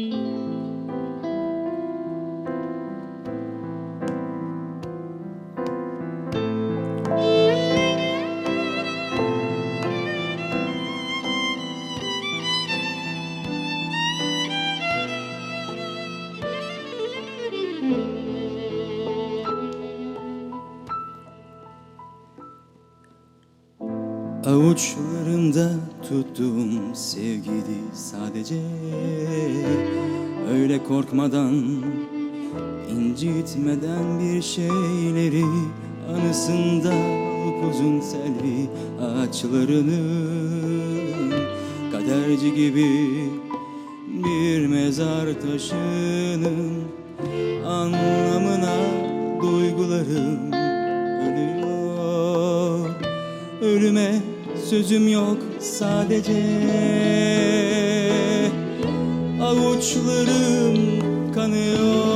Música Avuçlarımda tuttuğum sevgili sadece. Öyle korkmadan, incitmeden bir şeyleri Anısında upuzun selvi ağaçlarının Kaderci gibi bir mezar taşının Anlamına duygularım ölüyor. Ölüme sözüm yok sadece. Avuçlarım kanıyor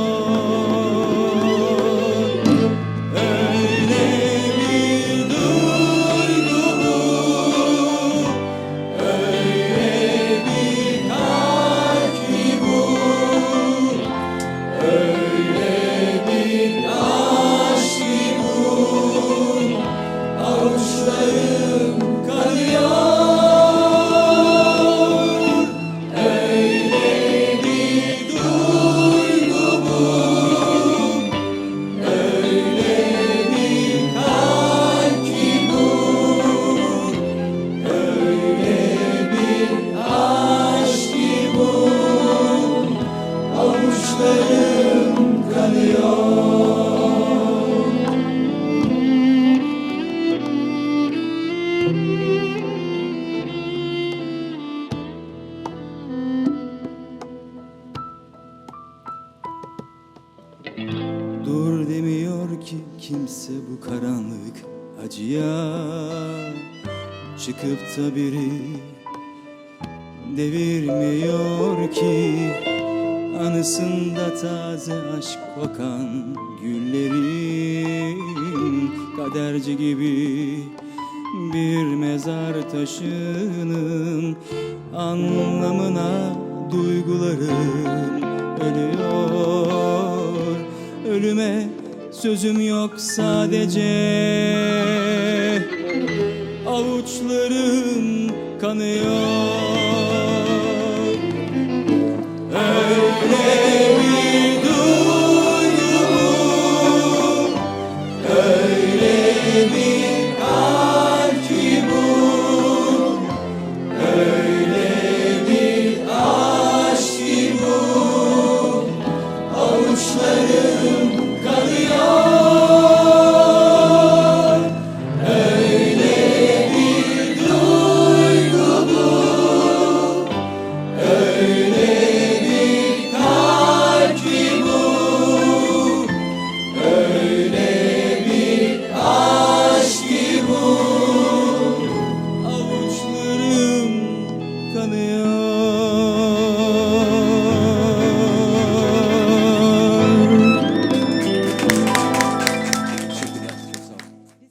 Dur demiyor ki kimse bu karanlık acıya. Çıkıp da biri devirmiyor ki. Anısında taze aşk kokan güllerin Kaderci gibi bir mezar taşının Anlamına duygularım ölüyor Ölüme sözüm yok sadece. Avuçlarım kanıyor